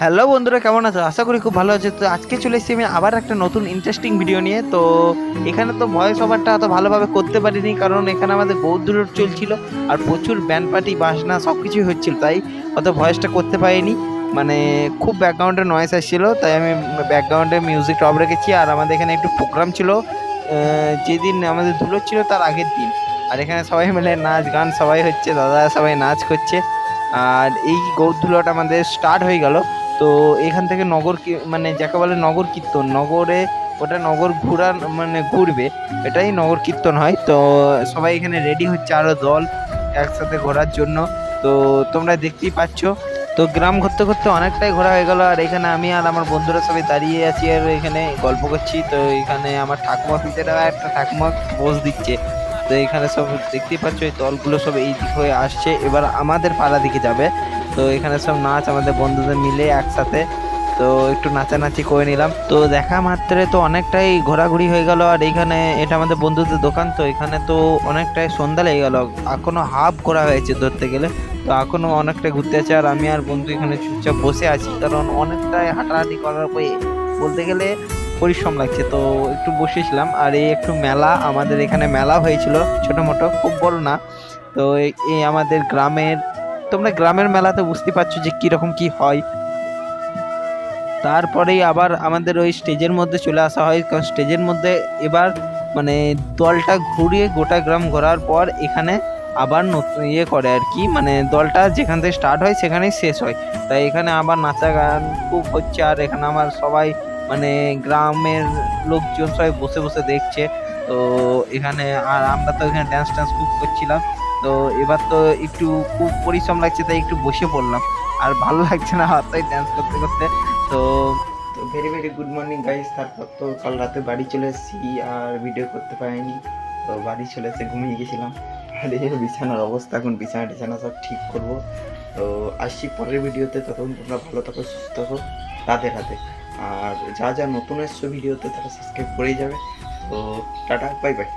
Hello বন্ধুরা, কেমন আছো? আশা করি খুব ভালো আছে। তো আজকে চলে এসেছি আমি আবার একটা নতুন ইন্টারেস্টিং ভিডিও নিয়ে। তো এখানে তো ভয়েস ওভারটা অত ভালোভাবে করতে পারিনি, কারণ এখানে আমাদের বৌদ্ধ রোড চলছিল আর প্রচুর ব্যান্ড পার্টি বাসনা সব কিছুই হচ্ছিল, তাই অত ভয়েসটা করতে পারিনি। মানে খুব ব্যাকগ্রাউন্ডে নয়েস আসছিল, তাই আমি ব্যাকগ্রাউন্ডে মিউজিক টপ রেখেছি। আর আমাদের এখানে একটু প্রোগ্রাম ছিল যেদিন আমাদের ধুলো ছিল তার আগের দিন। আর এখানে সবাই মিলে নাচ গান সবাই হচ্ছে, দাদা সবাই নাচ করছে। আর এই গৌধুলোটা আমাদের স্টার্ট হয়ে গেল। তো এখান থেকে নগর মানে যাকে বলে নগর কীর্তন, নগরে ওটা নগর ঘোরা মানে ঘুরবে, এটাই নগর কীর্তন হয়। তো সবাই এখানে রেডি হচ্ছে আরও দল একসাথে ঘোরার জন্য। তো তোমরা দেখতেই পাচ্ছ। তো গ্রাম ঘুরতে ঘুরতে অনেকটাই ঘোরা হয়ে গেল। আর এখানে আমি আর আমার বন্ধুরা সবাই দাঁড়িয়ে আছি আর এখানে গল্প করছি। তো এখানে আমার ঠাকুমা পিতেরা একটা ঠাকুমা বস দিচ্ছে। তো এখানে সব দেখতেই পাচ্ছ, এই দলগুলো সব এই দিক হয়ে আসছে। এবার আমাদের পাড়া দিকে যাবে। তো এখানে সব নাচ আমাদের বন্ধুদের মিলে একসাথে। তো একটু নাচানাচি করে নিলাম। তো দেখা মাত্রে তো অনেকটাই ঘোরাঘুরি হয়ে গেল, আর এখানে এটা আমাদের বন্ধুদের দোকান, তো এখানে তো অনেকটাই সন্ধ্যা লেগে গেল। এখনও হাফ করা হয়েছে ধরতে গেলে, তো এখনও অনেকটা ঘুরতে আছে, আর আমি আর বন্ধু এখানে চুপচাপ বসে আছি, কারণ অনেকটাই হাঁটাহাঁটি করার পরে বলতে গেলে পরিশ্রম লাগছে। তো একটু বসেছিলাম আর এই একটু মেলা, আমাদের এখানে মেলা হয়েছিল ছোটো মোটো খুব বড় না। তো এই- আমাদের গ্রামের, তোমরা গ্রামের মেলাতে বুঝতে পারছ যে কীরকম কি হয়। তারপরেই আবার আমাদের ওই স্টেজের মধ্যে চলে আসা হয়। কারণ স্টেজের মধ্যে এবার মানে দলটা ঘুরিয়ে গোটা গ্রাম ঘোরার পর এখানে আবার নতুন ইয়ে করে আর কি। মানে দলটা যেখান থেকে স্টার্ট হয় সেখানেই শেষ হয়। তাই এখানে আবার নাচা গান খুব হচ্ছে আর এখানে আমার সবাই মানে গ্রামের লোকজন সবাই বসে বসে দেখছে। তো এখানে আর আমরা তো এখানে ড্যান্স ট্যান্স খুব করছিলাম। তো এবার তো একটু খুব পরিশ্রম লাগছে, তাই একটু বসে পড়লাম। আর ভালো লাগছে না তাই ড্যান্স করতে করতে। তো তো very very good morning guys তারপর তো কাল রাতে বাড়ি চলে এসেছি, আর ভিডিও করতে পারিনি। তো বাড়ি চলে এসে ঘুমিয়ে গেছিলাম। বিছানার অবস্থা এখন, বিছানা টিছানা সব ঠিক করব। তো আসছি পরের ভিডিওতে তখন তোমরা ভালো থাকো, সুস্থ থাকো। রাধে রাধে। আর যা যা নতুন এসছো ভিডিওতে তারা সাবস্ক্রাইব করেই যাবে। তো টাটা বাই বাই